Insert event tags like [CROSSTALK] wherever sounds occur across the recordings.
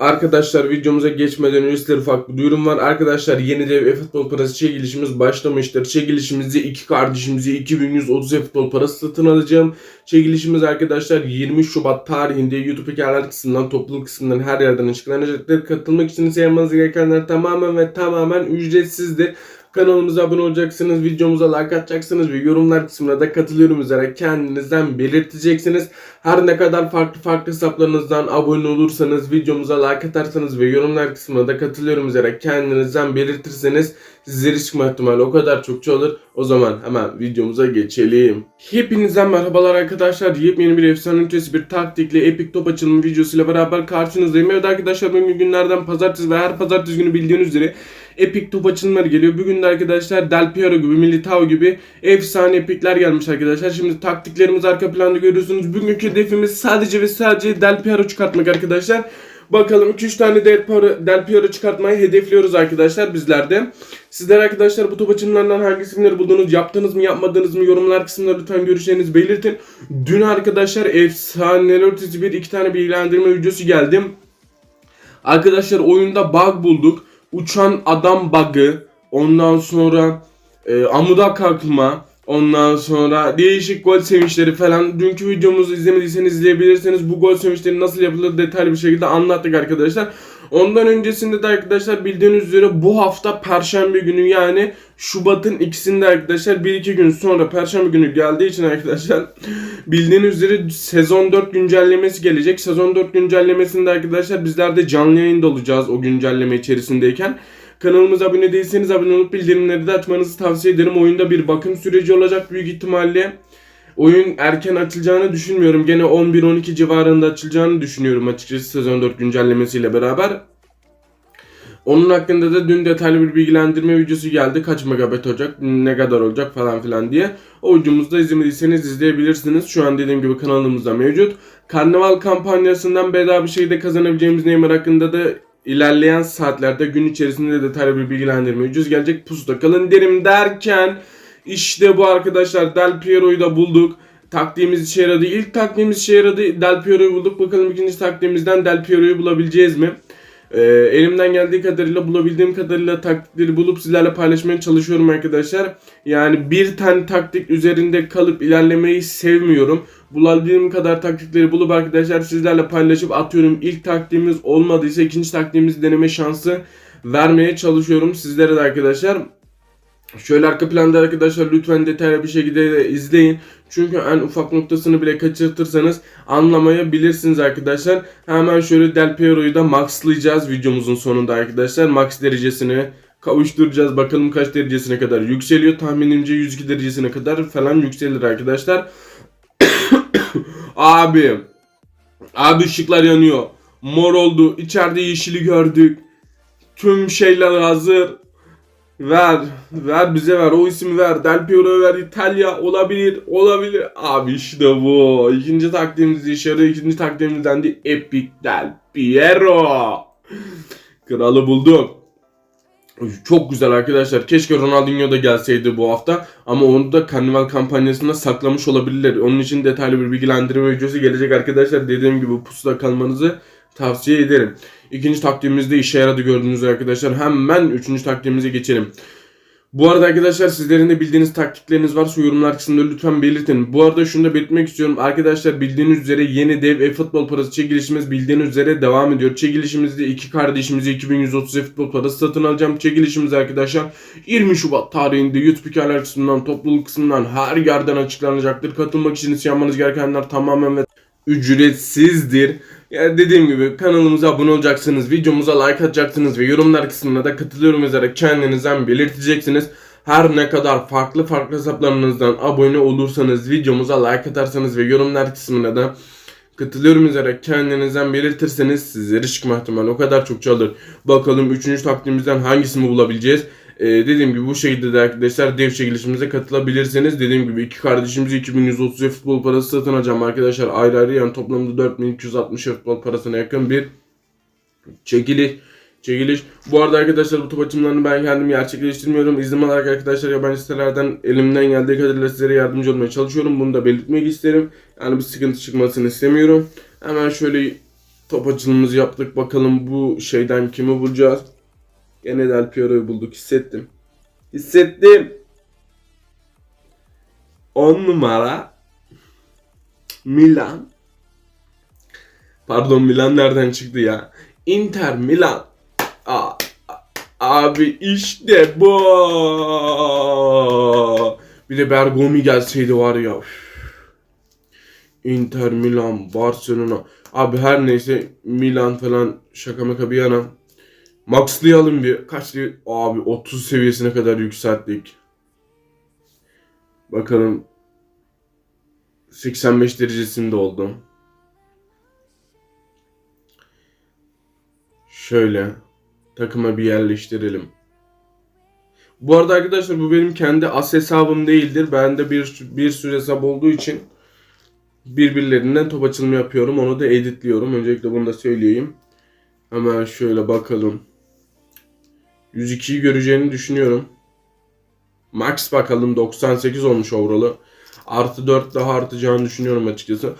Arkadaşlar videomuza geçmeden önce size ufak bir duyurum var. Arkadaşlar yeni dev e-futbol parası çekilişimiz başlamıştır. Çekilişimizi iki kardeşimizi 2130 e-futbol parası satın alacağım. Çekilişimiz arkadaşlar 20 Şubat tarihinde YouTube hikayeler kısmından, topluluk kısmından her yerden açıklanacaktır. Katılmak için ise yapmanız gerekenler tamamen ve tamamen ücretsizdir. Kanalımıza abone olacaksınız, videomuza like atacaksınız ve yorumlar kısmına da katılıyorum üzere kendinizden belirteceksiniz. Her ne kadar farklı farklı hesaplarınızdan abone olursanız, videomuza like atarsanız ve yorumlar kısmına da katılıyorum üzere kendinizden belirtirseniz sizlere çıkma ihtimali o kadar çokça olur. O zaman hemen videomuza geçelim. Hepinizden merhabalar arkadaşlar. Yepyeni bir efsane ötesi bir taktikle Epic Top açılımı videosuyla beraber karşınızdayım. Evet arkadaşlar bugün günlerden pazartesi ve her pazartesi günü bildiğiniz üzere Epic top açılımları geliyor. Bugün de arkadaşlar Del Piero gibi, Militao gibi efsane epikler gelmiş arkadaşlar. Şimdi taktiklerimiz arka planda görüyorsunuz. Bugünkü hedefimiz sadece ve sadece Del Piero çıkartmak arkadaşlar. Bakalım 2-3 tane Del Piero, Del Piero çıkartmayı hedefliyoruz arkadaşlar bizler de. Sizler arkadaşlar bu top açılımlarından hangi buldunuz? Yaptınız mı yapmadınız mı? Yorumlar kısmında lütfen görüşlerinizi belirtin. Dün arkadaşlar efsaneler ötesi bir iki tane bilgilendirme videosu geldi. Arkadaşlar oyunda bug bulduk uçan adam bug'ı, ondan sonra e, amuda kalkma, ondan sonra değişik gol sevinçleri falan. Dünkü videomuzu izlemediyseniz izleyebilirsiniz. Bu gol sevinçleri nasıl yapılır detaylı bir şekilde anlattık arkadaşlar. Ondan öncesinde de arkadaşlar bildiğiniz üzere bu hafta perşembe günü yani Şubat'ın ikisinde arkadaşlar 1-2 gün sonra perşembe günü geldiği için arkadaşlar bildiğiniz üzere sezon 4 güncellemesi gelecek. Sezon 4 güncellemesinde arkadaşlar bizler de canlı yayında olacağız o güncelleme içerisindeyken. Kanalımıza abone değilseniz abone olup bildirimleri de açmanızı tavsiye ederim. Oyunda bir bakım süreci olacak büyük ihtimalle. Oyun erken açılacağını düşünmüyorum. Gene 11-12 civarında açılacağını düşünüyorum açıkçası sezon 4 güncellemesiyle beraber. Onun hakkında da dün detaylı bir bilgilendirme videosu geldi. Kaç megabit olacak, ne kadar olacak falan filan diye. O videomuzu da izlemediyseniz izleyebilirsiniz. Şu an dediğim gibi kanalımızda mevcut. Karnaval kampanyasından bedava bir şey de kazanabileceğimiz Neymar hakkında da ilerleyen saatlerde gün içerisinde detaylı bir bilgilendirme videosu gelecek. Pusuda kalın derim derken işte bu arkadaşlar Del Piero'yu da bulduk. Taktiğimiz işe yaradı. İlk taktiğimiz işe yaradı. Del Piero'yu bulduk. Bakalım ikinci taktiğimizden Del Piero'yu bulabileceğiz mi? Ee, elimden geldiği kadarıyla bulabildiğim kadarıyla taktikleri bulup sizlerle paylaşmaya çalışıyorum arkadaşlar. Yani bir tane taktik üzerinde kalıp ilerlemeyi sevmiyorum. Bulabildiğim kadar taktikleri bulup arkadaşlar sizlerle paylaşıp atıyorum. İlk taktiğimiz olmadıysa ikinci taktiğimizi deneme şansı vermeye çalışıyorum sizlere de arkadaşlar. Şöyle arka planda arkadaşlar lütfen detaylı bir şekilde izleyin. Çünkü en ufak noktasını bile kaçırtırsanız anlamayabilirsiniz arkadaşlar. Hemen şöyle Del Piero'yu da maxlayacağız videomuzun sonunda arkadaşlar. Max derecesini kavuşturacağız. Bakalım kaç derecesine kadar yükseliyor. Tahminimce 102 derecesine kadar falan yükselir arkadaşlar. [COUGHS] Abi. Abi ışıklar yanıyor. Mor oldu. İçeride yeşili gördük. Tüm şeyler hazır. Ver. Ver bize ver. O ismi ver. Del Piero'yu ver. İtalya olabilir. Olabilir. Abi işte bu. İkinci taktiğimiz işe yarıyor. İkinci taktiğimizden de Epic Del Piero. Kralı bulduk. Çok güzel arkadaşlar. Keşke Ronaldinho da gelseydi bu hafta. Ama onu da karnaval kampanyasında saklamış olabilirler. Onun için detaylı bir bilgilendirme videosu gelecek arkadaşlar. Dediğim gibi pusuda kalmanızı tavsiye ederim. İkinci taktiğimizde işe yaradı gördüğünüz arkadaşlar. Hemen üçüncü taktiğimize geçelim. Bu arada arkadaşlar sizlerin de bildiğiniz taktikleriniz varsa yorumlar kısmında lütfen belirtin. Bu arada şunu da belirtmek istiyorum. Arkadaşlar bildiğiniz üzere yeni dev e-futbol parası çekilişimiz bildiğiniz üzere devam ediyor. Çekilişimizde iki kardeşimize 2130 e-futbol parası satın alacağım. Çekilişimiz arkadaşlar 20 Şubat tarihinde YouTube hikayeler kısmından, topluluk kısmından her yerden açıklanacaktır. Katılmak için yapmanız gerekenler tamamen ve ücretsizdir. Yani dediğim gibi kanalımıza abone olacaksınız, videomuza like atacaksınız ve yorumlar kısmına da katılıyorum yazarak kendinizden belirteceksiniz. Her ne kadar farklı farklı hesaplarınızdan abone olursanız, videomuza like atarsanız ve yorumlar kısmına da katılıyorum yazarak kendinizden belirtirseniz sizlere çıkma ihtimali o kadar çok çalır. Bakalım 3. taktiğimizden hangisini bulabileceğiz. Ee, dediğim gibi bu şekilde de arkadaşlar dev çekilişimize katılabilirsiniz. Dediğim gibi iki kardeşimize 2130 futbol parası satın alacağım arkadaşlar ayrı ayrı yani toplamda 4260 futbol parasına yakın bir çekiliş. Çekiliş. Bu arada arkadaşlar bu top açımlarını ben kendim gerçekleştirmiyorum. İzin alarak arkadaşlar yabancı sitelerden elimden geldiği kadarıyla sizlere yardımcı olmaya çalışıyorum. Bunu da belirtmek isterim. Yani bir sıkıntı çıkmasını istemiyorum. Hemen şöyle top açılımımızı yaptık. Bakalım bu şeyden kimi bulacağız. Gene Del Piero'yu bulduk. Hissettim. Hissettim. 10 numara Milan. Pardon Milan nereden çıktı ya? Inter Milan. Aa, abi işte bu. Bir de Bergomi gelseydi var ya. Inter Milan, Barcelona. Abi her neyse Milan falan şaka maka bir yana. Maxlayalım bir. Kaç Abi 30 seviyesine kadar yükselttik. Bakalım 85 derecesinde oldum. Şöyle takıma bir yerleştirelim. Bu arada arkadaşlar bu benim kendi as hesabım değildir. Bende bir bir sürü hesap olduğu için birbirlerinden top açılımı yapıyorum. Onu da editliyorum. Öncelikle bunu da söyleyeyim. Hemen şöyle bakalım. 102'yi göreceğini düşünüyorum. Max bakalım 98 olmuş overall'ı. Artı 4 daha artacağını düşünüyorum açıkçası.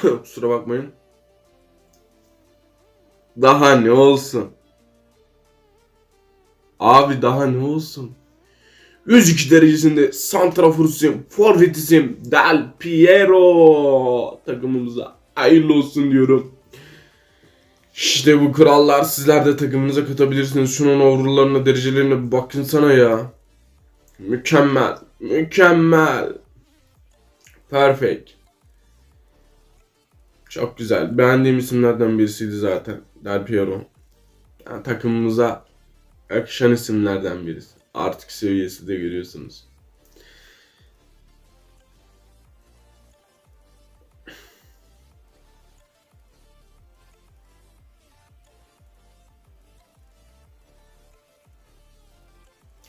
[COUGHS] Kusura bakmayın. Daha ne olsun? Abi daha ne olsun? 102 derecesinde santraforusum, forvetisim Del Piero takımımıza hayırlı olsun diyorum. İşte bu krallar sizler de takımınıza katabilirsiniz. Şunun overall'larına derecelerine bir bakın sana ya. Mükemmel. Mükemmel. Perfect. Çok güzel. Beğendiğim isimlerden birisiydi zaten. Del Piero. Yani takımımıza yakışan isimlerden birisi. Artık seviyesi de görüyorsunuz.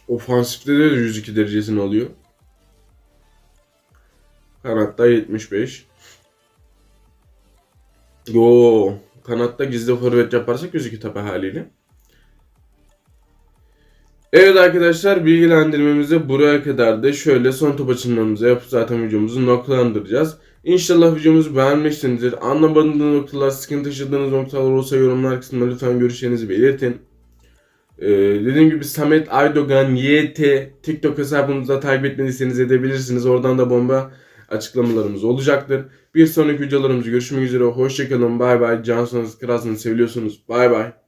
Ofansifte de 102 derecesini alıyor. Kanatta 75. Yo, kanatta gizli forvet yaparsak 102 tepe haliyle. Evet arkadaşlar bilgilendirmemizi buraya kadar da şöyle son top açılmamızı yapıp zaten videomuzu noktalandıracağız. İnşallah videomuzu beğenmişsinizdir. Anlamadığınız noktalar, sıkıntı yaşadığınız noktalar olursa yorumlar kısmında lütfen görüşlerinizi belirtin. Ee, dediğim gibi Samet Aydogan YT TikTok hesabımızda takip etmediyseniz edebilirsiniz. Oradan da bomba açıklamalarımız olacaktır. Bir sonraki videolarımızda görüşmek üzere. Hoşçakalın. Bay bay. Cansınız, kralsınız, seviliyorsunuz. Bay bay.